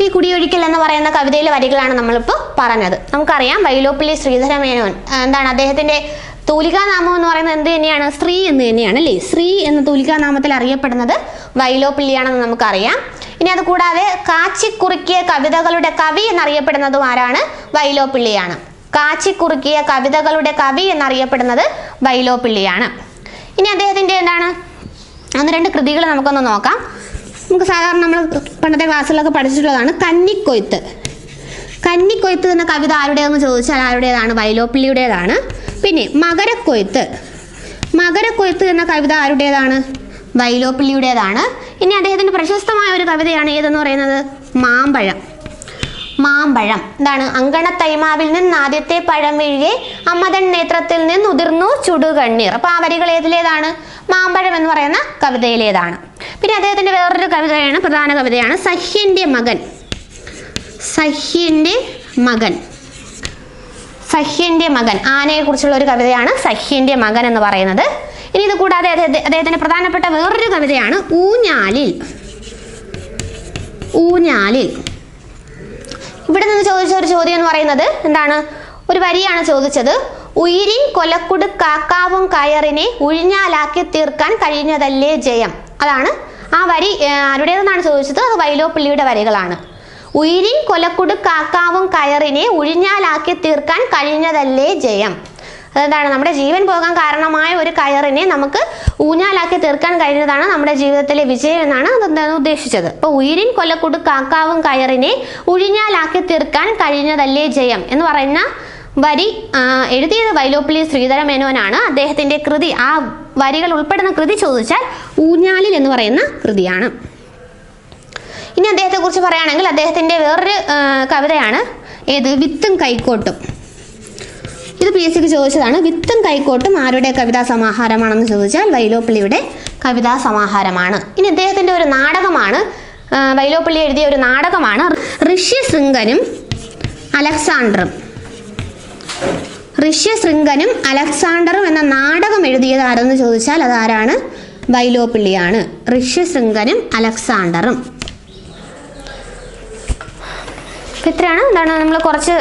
ഈ കുടിയൊഴിക്കൽ എന്ന് പറയുന്ന കവിതയിലെ വരികളാണ് നമ്മളിപ്പോൾ പറഞ്ഞത്. നമുക്കറിയാം വൈലോപ്പിള്ളി ശ്രീധരമേനോൻ മേനോൻ എന്താണ് അദ്ദേഹത്തിന്റെ തൂലികാനാമം എന്ന് പറയുന്നത് എന്ത് തന്നെയാണ്? സ്ത്രീ എന്ന് തന്നെയാണ് അല്ലേ? സ്ത്രീ എന്ന തൂലികാനാമത്തിൽ അറിയപ്പെടുന്നത് വൈലോപ്പിള്ളിയാണെന്ന് നമുക്കറിയാം. ഇനി അത് കൂടാതെ കാച്ചിക്കുറുക്കിയ കവിതകളുടെ കവി എന്നറിയപ്പെടുന്നതും ആരാണ്? വൈലോപ്പിള്ളിയാണ് കാച്ചിക്കുറുക്കിയ കവിതകളുടെ കവി എന്നറിയപ്പെടുന്നത് വൈലോപ്പിള്ളിയാണ് ഇനി അദ്ദേഹത്തിന്റെ എന്താണ്? ഒന്ന് രണ്ട് കൃതികൾ നമുക്കൊന്ന് നോക്കാം. നമുക്ക് സാധാരണ നമ്മൾ പണ്ടത്തെ ക്ലാസ്സിലൊക്കെ പഠിച്ചിട്ടുള്ളതാണ് കന്നിക്കൊയ്ത്ത്. കന്നിക്കൊയ്ത്ത് എന്ന കവിത ആരുടേതെന്ന് ചോദിച്ചാൽ ആരുടേതാണ്? വൈലോപ്പിള്ളിയുടേതാണ്. പിന്നെ മകരക്കൊയ്ത്ത്. മകരക്കൊയ്ത്ത് എന്ന കവിത ആരുടേതാണ്? വൈലോപ്പിള്ളിയുടേതാണ്. ഇനി അദ്ദേഹത്തിന്റെ പ്രശസ്തമായ ഒരു കവിതയാണ് ഏതെന്ന് പറയുന്നത്? മാമ്പഴം. മാമ്പഴം. എന്താണ് അങ്കണത്തൈമാവിൽ നിന്ന് ആദ്യത്തെ പഴം വീഴുകെ അമ്മതൻ നേത്രത്തിൽ നിന്ന് ഉതിർന്നു ചുടുകണ്ണീർ. അപ്പൊ ആ വരികൾ ഏതിലേതാണ്? മാമ്പഴം എന്ന് പറയുന്ന കവിതയിലേതാണ്. പിന്നെ അദ്ദേഹത്തിന്റെ വേറൊരു കവിതയാണ് പ്രധാന കവിതയാണ് സഹ്യന്റെ മകൻ. സഹ്യന്റെ മകൻ. സഹ്യന്റെ മകൻ. ആനയെ കുറിച്ചുള്ള ഒരു കവിതയാണ് സഹ്യന്റെ മകൻ എന്ന് പറയുന്നത്. ഇനി ഇത് കൂടാതെ അദ്ദേഹത്തിന്റെ പ്രധാനപ്പെട്ട വേറൊരു കവിതയാണ് ഊഞ്ഞാലിൽ. ഊഞ്ഞാലിൽ. ഇവിടെ നിന്ന് ചോദിച്ച ഒരു ചോദ്യം എന്ന് പറയുന്നത് എന്താണ്? ഒരു വരിയാണ് ചോദിച്ചത്. ഉയിരിൻ കൊലക്കുട് കാക്കാവും കയറിനെ ഉഴിഞ്ഞാലാക്കി തീർക്കാൻ കഴിഞ്ഞതല്ലേ ജയം? അതാണ് ആ വരി ആരുടേതെന്നാണ് ചോദിച്ചത്? അത് വൈലോപ്പിള്ളിയുടെ വരികളാണ്. ഉയിരിൻ കൊലക്കുട് കാക്കാവും കയറിനെ ഉഴിഞ്ഞാലാക്കി തീർക്കാൻ കഴിഞ്ഞതല്ലേ ജയം? അതെന്താണ്? നമ്മുടെ ജീവൻ പോകാൻ കാരണമായ ഒരു കയറിനെ നമുക്ക് ഊഞ്ഞാലാക്കി തീർക്കാൻ കഴിഞ്ഞതാണ് നമ്മുടെ ജീവിതത്തിലെ വിജയം എന്നാണ് അതെന്താണ് ഉദ്ദേശിച്ചത്? അപ്പൊ ഉയിരിൻ കൊല്ലക്കൂട് കാക്കാവും കയറിനെ ഉഴിഞ്ഞാലാക്കി തീർക്കാൻ കഴിഞ്ഞതല്ലേ ജയം എന്ന് പറയുന്ന വരി എഴുതിയത് വൈലോപ്പിള്ളി ശ്രീധര മേനോനാണ്. അദ്ദേഹത്തിന്റെ കൃതി ആ വരികൾ ഉൾപ്പെടുന്ന കൃതി ചോദിച്ചാൽ ഊഞ്ഞാലിൽ എന്ന് പറയുന്ന കൃതിയാണ്. ഇനി അദ്ദേഹത്തെ കുറിച്ച് പറയുകയാണെങ്കിൽ അദ്ദേഹത്തിന്റെ വേറൊരു കവിതയാണ് ഏത്? വിത്തും കൈക്കോട്ടും. ഇത് പി എസ് സിക്ക് ചോദിച്ചതാണ് വിത്തും കൈക്കോട്ടും ആരുടെ കവിതാ സമാഹാരമാണെന്ന് ചോദിച്ചാൽ വൈലോപ്പിള്ളിയുടെ കവിതാ സമാഹാരമാണ്. ഇനി ഇദ്ദേഹത്തിന്റെ ഒരു നാടകമാണ് വൈലോപ്പിള്ളി എഴുതിയ ഒരു നാടകമാണ് ഋഷി ഋഷ്യശൃംഗനും അലക്സാണ്ടറും ഋഷ്യശൃംഗനും അലക്സാണ്ടറും എന്ന നാടകം എഴുതിയത് ആരെന്ന് ചോദിച്ചാൽ അതാരാണ്? വൈലോപ്പിള്ളിയാണ്. ഋഷ്യശൃംഗനും അലക്സാണ്ടറും. ഇത്രയാണ്. എന്താണ് നമ്മൾ കുറച്ച്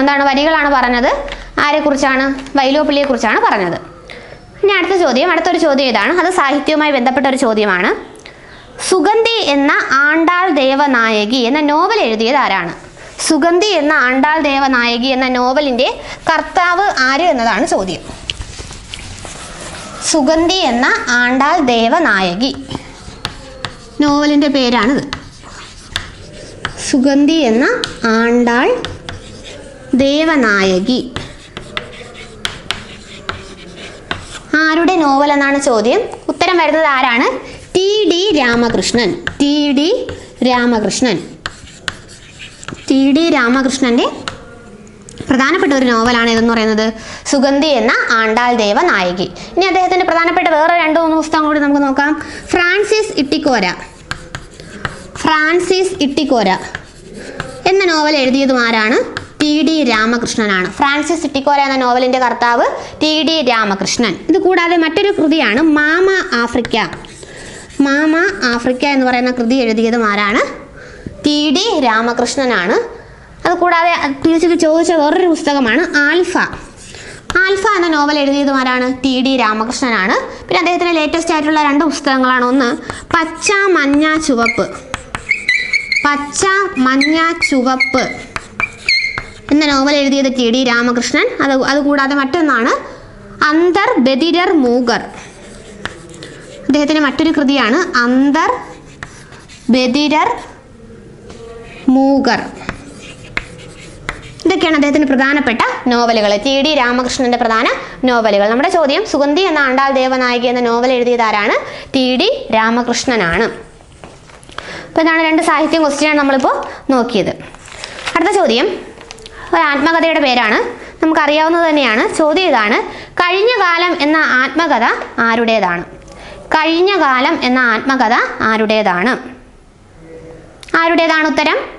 എന്താണ് വരികളാണ് പറഞ്ഞത്. ആരെക്കുറിച്ചാണ്? വൈലോപ്പിള്ളിയെ കുറിച്ചാണ് പറഞ്ഞത്. ഇനി അടുത്ത ചോദ്യം. അടുത്തൊരു ചോദ്യം ഇതാണ്. അത് സാഹിത്യവുമായി ബന്ധപ്പെട്ട ഒരു ചോദ്യമാണ്. സുഗന്ധി എന്ന ആണ്ടാൾ ദേവനായകി എന്ന നോവൽ എഴുതിയത് ആരാണ്? സുഗന്ധി എന്ന ആണ്ടാൾ ദേവനായകി എന്ന നോവലിന്റെ കർത്താവ് ആര് എന്നതാണ് ചോദ്യം. സുഗന്ധി എന്ന ആണ്ടാൾ ദേവനായകി. നോവലിന്റെ പേരാണിത്. സുഗന്ധി എന്ന ആണ്ടാൾ ദേവനായകി. ആരുടെ നോവൽ എന്നാണ് ചോദ്യം? ഉത്തരം വരുന്നത് ആരാണ്? T D Ramakrishnan. T D Ramakrishnan. T D രാമകൃഷ്ണന്റെ പ്രധാനപ്പെട്ട ഒരു നോവലാണ് ഇതെന്ന് പറയുന്നത് സുഗന്ധി എന്ന ആണ്ടാൾ ദേവ നായകി. ഇനി അദ്ദേഹത്തിന്റെ പ്രധാനപ്പെട്ട വേറെ രണ്ട് മൂന്ന് പുസ്തകം കൂടി നമുക്ക് നോക്കാം. ഫ്രാൻസിസ് ഇട്ടിക്കോര. ഫ്രാൻസിസ് ഇട്ടിക്കോര എന്ന നോവൽ എഴുതിയതും ആരാണ്? ടി ഡി രാമകൃഷ്ണനാണ്. ഫ്രാൻസിസ് ഇട്ടിക്കോര എന്ന നോവലിന്റെ കർത്താവ് ടി ഡി രാമകൃഷ്ണൻ. ഇത് കൂടാതെ മറ്റൊരു കൃതിയാണ് മാമ ആഫ്രിക്ക. മാമ ആഫ്രിക്ക എന്ന് പറയുന്ന കൃതി എഴുതിയതും ആരാണ്? ടി ഡി രാമകൃഷ്ണനാണ്. അത് കൂടാതെ പി ചോദിച്ച വേറൊരു പുസ്തകമാണ് ആൽഫ. ആൽഫ എന്ന നോവൽ എഴുതിയത് ആരാണ്? ടി ഡി രാമകൃഷ്ണനാണ്. പിന്നെ അദ്ദേഹത്തിന്റെ ലേറ്റസ്റ്റ് ആയിട്ടുള്ള രണ്ട് പുസ്തകങ്ങളാണ്. ഒന്ന് പച്ച മഞ്ഞ ചുവപ്പ്. പച്ച മഞ്ഞ ചുവപ്പ് എന്ന നോവൽ എഴുതിയത് ടി ഡി രാമകൃഷ്ണൻ. അത് അതുകൂടാതെ മറ്റൊന്നാണ് അന്തർ ബദിരർ മൂഗർ. അദ്ദേഹത്തിന്റെ മറ്റൊരു കൃതിയാണ് അന്തർ ബദിരർ മൂഗർ. ഇതൊക്കെയാണ് അദ്ദേഹത്തിന്റെ പ്രധാനപ്പെട്ട നോവലുകൾ. ടി ഡി രാമകൃഷ്ണന്റെ പ്രധാന നോവലുകൾ. നമ്മുടെ ചോദ്യം സുഗന്ധി എന്ന ആണ്ടാൾ ദേവനായകി എന്ന നോവൽ എഴുതിയത് ആരാണ്? ടി ഡി രാമകൃഷ്ണനാണ്. അപ്പോൾ ഇതാണ് രണ്ട് സാഹിത്യം ക്വസ്റ്റ്യനാണ് നമ്മളിപ്പോൾ നോക്കിയത്. അടുത്ത ചോദ്യം ഒരു ആത്മകഥയുടെ പേരാണ്. നമുക്കറിയാവുന്നത് തന്നെയാണ്. ചോദ്യം ഇതാണ് കഴിഞ്ഞ കാലം എന്ന ആത്മകഥ ആരുടേതാണ്? കഴിഞ്ഞ കാലം എന്ന ആത്മകഥ ആരുടേതാണ്? ആരുടേതാണ് ഉത്തരം?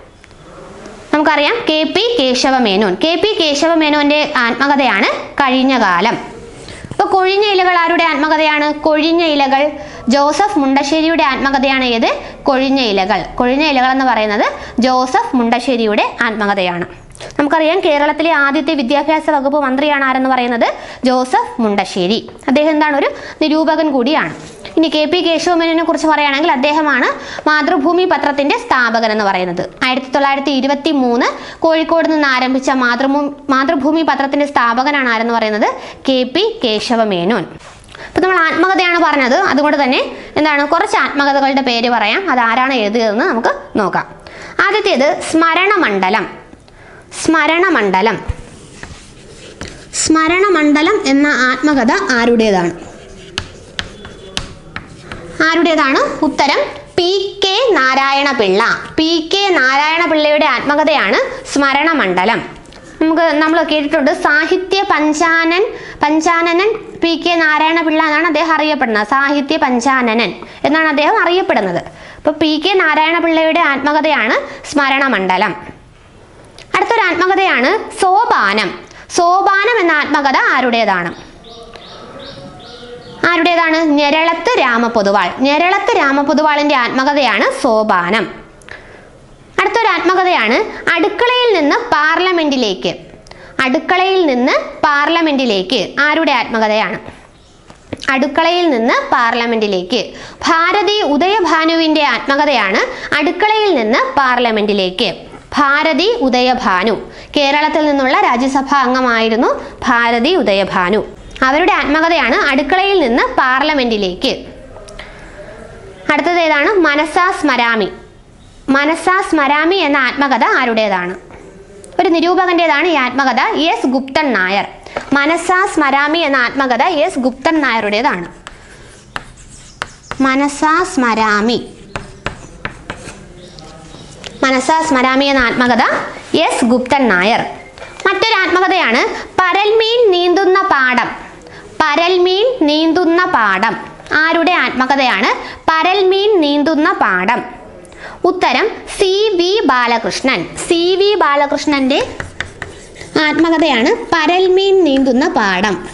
നമുക്കറിയാം K P Kesavamenon. K P കേശവമേനോന്റെ ആത്മകഥയാണ് കഴിഞ്ഞ കാലം ഇപ്പൊ കൊഴിഞ്ഞ ഇലകൾ ആരുടെ ആത്മകഥയാണ്? കൊഴിഞ്ഞ ഇലകൾ ജോസഫ് മുണ്ടശ്ശേരിയുടെ ആത്മകഥയാണ് ഏത്? കൊഴിഞ്ഞ ഇലകൾ. കൊഴിഞ്ഞ ഇലകൾ എന്ന് പറയുന്നത് ജോസഫ് മുണ്ടശ്ശേരിയുടെ ആത്മകഥയാണ്. നമുക്കറിയാം കേരളത്തിലെ ആദ്യത്തെ വിദ്യാഭ്യാസ വകുപ്പ് മന്ത്രിയാണ് ആരെന്ന് പറയുന്നത് ജോസഫ് മുണ്ടശ്ശേരി. അദ്ദേഹം എന്താണ് ഒരു നിരൂപകൻ കൂടിയാണ്. ഇനി കെ പി കേശവമേനോനെ കുറിച്ച് പറയുകയാണെങ്കിൽ അദ്ദേഹമാണ് മാതൃഭൂമി പത്രത്തിന്റെ സ്ഥാപകൻ എന്ന് പറയുന്നത്. ആയിരത്തി തൊള്ളായിരത്തി ഇരുപത്തി മൂന്ന് കോഴിക്കോട് നിന്ന് ആരംഭിച്ച മാതൃഭൂമി മാതൃഭൂമി പത്രത്തിന്റെ സ്ഥാപകനാണ് ആരെന്ന് പറയുന്നത് കെ പി കേശവമേനോൻ. അപ്പൊ നമ്മൾ ആത്മകഥയാണ് പറഞ്ഞത്. അതുകൊണ്ട് തന്നെ എന്താണ് കുറച്ച് ആത്മകഥകളുടെ പേര് പറയാം. അത് ആരാണ് എഴുതിയതെന്ന് നമുക്ക് നോക്കാം. ആദ്യത്തേത് സ്മരണമണ്ഡലം. സ്മരണമണ്ഡലം. സ്മരണമണ്ഡലം എന്ന ആത്മകഥ ആരുടേതാണ്? ആരുടേതാണ്? ഉത്തരം P K Narayana Pillai P K Narayana പിള്ളയുടെ ആത്മകഥയാണ് സ്മരണമണ്ഡലം. നമുക്ക് നമ്മൾ കേട്ടിട്ടുണ്ട് സാഹിത്യ പഞ്ചാനൻ പഞ്ചാനനൻ പി കെ നാരായണ പിള്ള എന്നാണ് അദ്ദേഹം അറിയപ്പെടുന്നത്. സാഹിത്യ പഞ്ചാനനൻ എന്നാണ് അദ്ദേഹം അറിയപ്പെടുന്നത്. അപ്പോൾ പി കെ നാരായണ പിള്ളയുടെ ആത്മകഥയാണ് സ്മരണമണ്ഡലം. അടുത്തൊരു ആത്മകഥയാണ് സോപാനം. സോപാനം എന്ന ആത്മകഥ ആരുടേതാണ്? ആരുടേതാണ്? ഞെരളത്ത് രാമപൊതുവാൾ. ഞെരളത്ത് രാമപൊതുവാളിന്റെ ആത്മകഥയാണ് സോപാനം. അടുത്തൊരു ആത്മകഥയാണ് അടുക്കളയിൽ നിന്ന് പാർലമെന്റിലേക്ക്. അടുക്കളയിൽ നിന്ന് പാർലമെന്റിലേക്ക്. ആരുടെ ആത്മകഥയാണ്? അടുക്കളയിൽ നിന്ന് പാർലമെന്റിലേക്ക്. ഭാരതി ഉദയഭാനുവിന്റെ ആത്മകഥയാണ് അടുക്കളയിൽ നിന്ന് പാർലമെന്റിലേക്ക്. ഭാരതി ഉദയഭാനു. കേരളത്തിൽ നിന്നുള്ള രാജ്യസഭാ അംഗമായിരുന്നു ഭാരതി ഉദയഭാനു. അവരുടെ ആത്മകഥയാണ് അടുക്കളയിൽ നിന്ന് പാർലമെന്റിലേക്ക്. അടുത്തത് ഏതാണ്? മനസാ സ്മരാമി. മനസാ സ്മരാമി എന്ന ആത്മകഥ ആരുടേതാണ്? ഒരു നിരൂപകന്റേതാണ് ഈ ആത്മകഥ? എസ് ഗുപ്തൻ നായർ. മനസാ സ്മരാമി എന്ന ആത്മകഥ എസ് ഗുപ്തൻ നായരുടേതാണ്. മനസാ സ്മരാമി. മനസാ സ്മരാമി എന്ന ആത്മകഥ എസ് ഗുപ്തൻ നായർ. മറ്റൊരു ആത്മ ആത്മകഥയാണ് പരൽമീൻ നീന്തുന്ന പാടം. പരൽമീൻ നീന്തുന്ന പാടം. ആരുടെ ആത്മകഥയാണ് പരൽമീൻ നീന്തുന്ന പാഠം ഉത്തരം C V Balakrishnan. C V ബാലകൃഷ്ണന്റെ ആത്മകഥയാണ് പരൽമീൻ നീന്തുന്ന പാഠം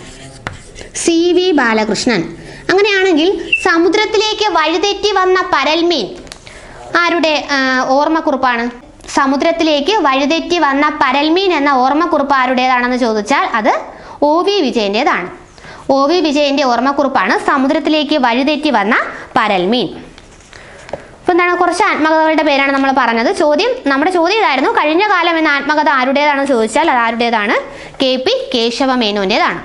സി വി ബാലകൃഷ്ണൻ. അങ്ങനെയാണെങ്കിൽ സമുദ്രത്തിലേക്ക് വഴിതെറ്റി വന്ന പരൽമീൻ ആരുടെ ഓർമ്മക്കുറിപ്പാണ്? സമുദ്രത്തിലേക്ക് വഴിതെറ്റി വന്ന പരൽമീൻ എന്ന ഓർമ്മക്കുറിപ്പ് ആരുടേതാണെന്ന് ചോദിച്ചാൽ അത് ഒ വി വിജയന്റെതാണ് ഒ വി വിജയന്റെ ഓർമ്മക്കുറിപ്പാണ് സമുദ്രത്തിലേക്ക് വഴിതെറ്റി വന്ന പരൽമീൻ. ഇപ്പൊ എന്താണ് കുറച്ച് ആത്മകഥകളുടെ പേരാണ് നമ്മൾ പറഞ്ഞത്. ചോദ്യം നമ്മുടെ ചോദ്യം ഇതായിരുന്നു. കഴിഞ്ഞ കാലം എന്ന ആത്മകഥ ആരുടേതാണെന്ന് ചോദിച്ചാൽ അത് ആരുടേതാണ്? കെ പി കേശവ മേനുവിന്റെതാണ്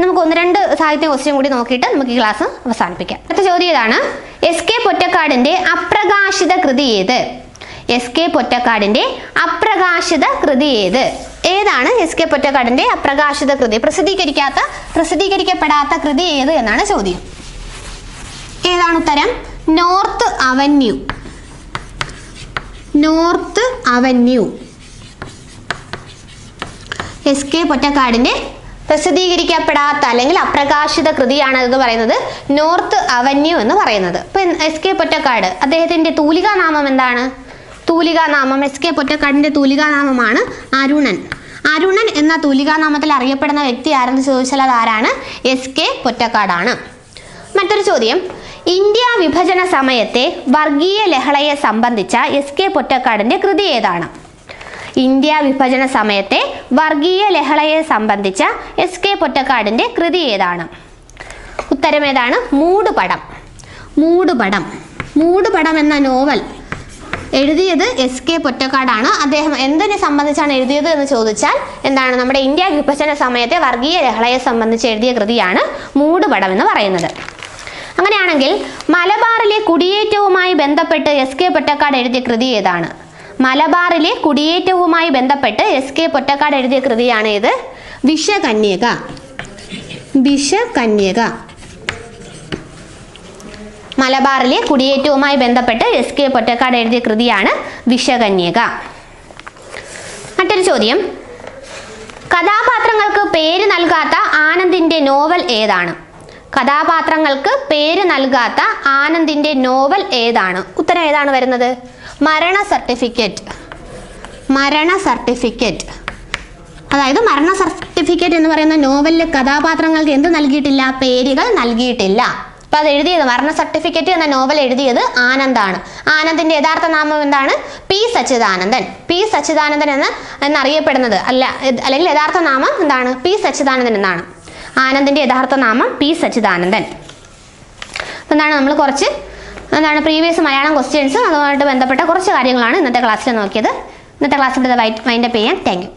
നമുക്ക് ഒന്ന് രണ്ട് സാഹിത്യ ക്വസ്റ്റ്യൻ കൂടി നോക്കിയിട്ട് നമുക്ക് ഈ ക്ലാസ് അവസാനിപ്പിക്കാം. അടുത്ത ചോദ്യം ഇതാണ്. എസ് കെ പൊറ്റക്കാടിന്റെ അപ്രകാശിത കൃതി ഏത് എസ് കെ പൊറ്റക്കാടിന്റെ അപ്രകാശിത കൃതി ഏത് ഏതാണ് എസ് കെ പൊറ്റക്കാടിന്റെ അപ്രകാശിത കൃതി പ്രസിദ്ധീകരിക്കാത്ത പ്രസിദ്ധീകരിക്കപ്പെടാത്ത കൃതി ഏത് എന്നാണ് ചോദ്യം. ഏതാണ് ഉത്തരം? North avenue north avenue S K പൊറ്റക്കാടിന്റെ പ്രസിദ്ധീകരിക്കപ്പെടാത്ത അല്ലെങ്കിൽ അപ്രകാശിത കൃതിയാണ് എന്ന് പറയുന്നത് നോർത്ത് അവന്യൂ എന്ന് പറയുന്നത്. ഇപ്പൊ എസ് കെ പൊറ്റക്കാട് അദ്ദേഹത്തിന്റെ തൂലികാനാമം എന്താണ്? തൂലികാനാമം എസ് കെ പൊറ്റക്കാടിന്റെ തൂലികാനാമമാണ് അരുണൻ. അരുണൻ എന്ന തൂലികാനാമത്തിൽ അറിയപ്പെടുന്ന വ്യക്തി ആരെന്ന് ചോദിച്ചാൽ അത് ആരാണ്? എസ് കെ പൊറ്റക്കാടാണ്. മറ്റൊരു ചോദ്യം. ഇന്ത്യ വിഭജന സമയത്തെ വർഗീയ ലഹളയെ സംബന്ധിച്ച എസ് കെ പൊറ്റക്കാടിന്റെ കൃതി ഏതാണ്? ഇന്ത്യ വിഭജന സമയത്തെ വർഗീയ ലഹളയെ സംബന്ധിച്ച എസ് കെ പൊറ്റക്കാടിന്റെ കൃതി ഏതാണ്? ഉത്തരം ഏതാണ്? മൂടുപടം. മൂടുപടം. മൂടുപടം എന്ന നോവൽ എഴുതിയത് എസ് കെ പൊറ്റക്കാടാണ്. അദ്ദേഹം എന്തിനെ സംബന്ധിച്ചാണ് എഴുതിയത് എന്ന് ചോദിച്ചാൽ എന്താണ്? നമ്മുടെ ഇന്ത്യ വിഭജന സമയത്തെ വർഗീയ ലഹളയെ സംബന്ധിച്ച് എഴുതിയ കൃതിയാണ് മൂടുപടം എന്ന് പറയുന്നത്. അങ്ങനെയാണെങ്കിൽ മലബാറിലെ കുടിയേറ്റവുമായി ബന്ധപ്പെട്ട് എസ് കെ പൊറ്റക്കാട് എഴുതിയ കൃതി ഏതാണ്? മലബാറിലെ കുടിയേറ്റവുമായി ബന്ധപ്പെട്ട് എസ് കെ പൊറ്റക്കാട് എഴുതിയ കൃതിയാണ് ഇത് വിഷകന്യക. വിഷകന്യക. മലബാറിലെ കുടിയേറ്റവുമായി ബന്ധപ്പെട്ട് എസ് കെ പൊറ്റക്കാട് എഴുതിയ കൃതിയാണ് വിഷകന്യക. മറ്റൊരു ചോദ്യം. കഥാപാത്രങ്ങൾക്ക് പേര് നൽകാത്ത ആനന്ദിന്റെ നോവൽ ഏതാണ്? കഥാപാത്രങ്ങൾക്ക് പേര് നൽകാത്ത ആനന്ദിന്റെ നോവൽ ഏതാണ്? ഉത്തരം ഏതാണ് വരുന്നത്? മരണ സർട്ടിഫിക്കറ്റ്. മരണ സർട്ടിഫിക്കറ്റ്. അതായത് മരണ സർട്ടിഫിക്കറ്റ് എന്ന് പറയുന്ന നോവലിലെ കഥാപാത്രങ്ങൾക്ക് എന്ത് നൽകിയിട്ടില്ല? പേരുകൾ നൽകിയിട്ടില്ല. അപ്പൊ അത് എഴുതിയത് മരണ സർട്ടിഫിക്കറ്റ് എന്ന നോവൽ എഴുതിയത് ആനന്ദാണ്. ആനന്ദിന്റെ യഥാർത്ഥ നാമം എന്താണ്? പി. സച്ചിദാനന്ദൻ. പി. സച്ചിദാനന്ദൻ എന്ന് എന്നറിയപ്പെടുന്നത് അല്ല അല്ലെങ്കിൽ യഥാർത്ഥ നാമം എന്താണ്? പി. സച്ചിദാനന്ദൻ എന്നാണ്. ആനന്ദിന്റെ യഥാർത്ഥ നാമം പി. സച്ചിദാനന്ദൻ. എന്താണ്? നമ്മൾ കുറച്ച് എന്താണ് പ്രീവിയസ് മലയാളം ക്വസ്റ്റ്യൻസും അതുമായിട്ട് ബന്ധപ്പെട്ട കുറച്ച് കാര്യങ്ങളാണ് ഇന്നത്തെ ക്ലാസ്സിൽ നോക്കിയത്. ഇന്നത്തെ ക്ലാസ് ഇവിടെ വൈൻഡപ്പ് ചെയ്യാം താങ്ക് യു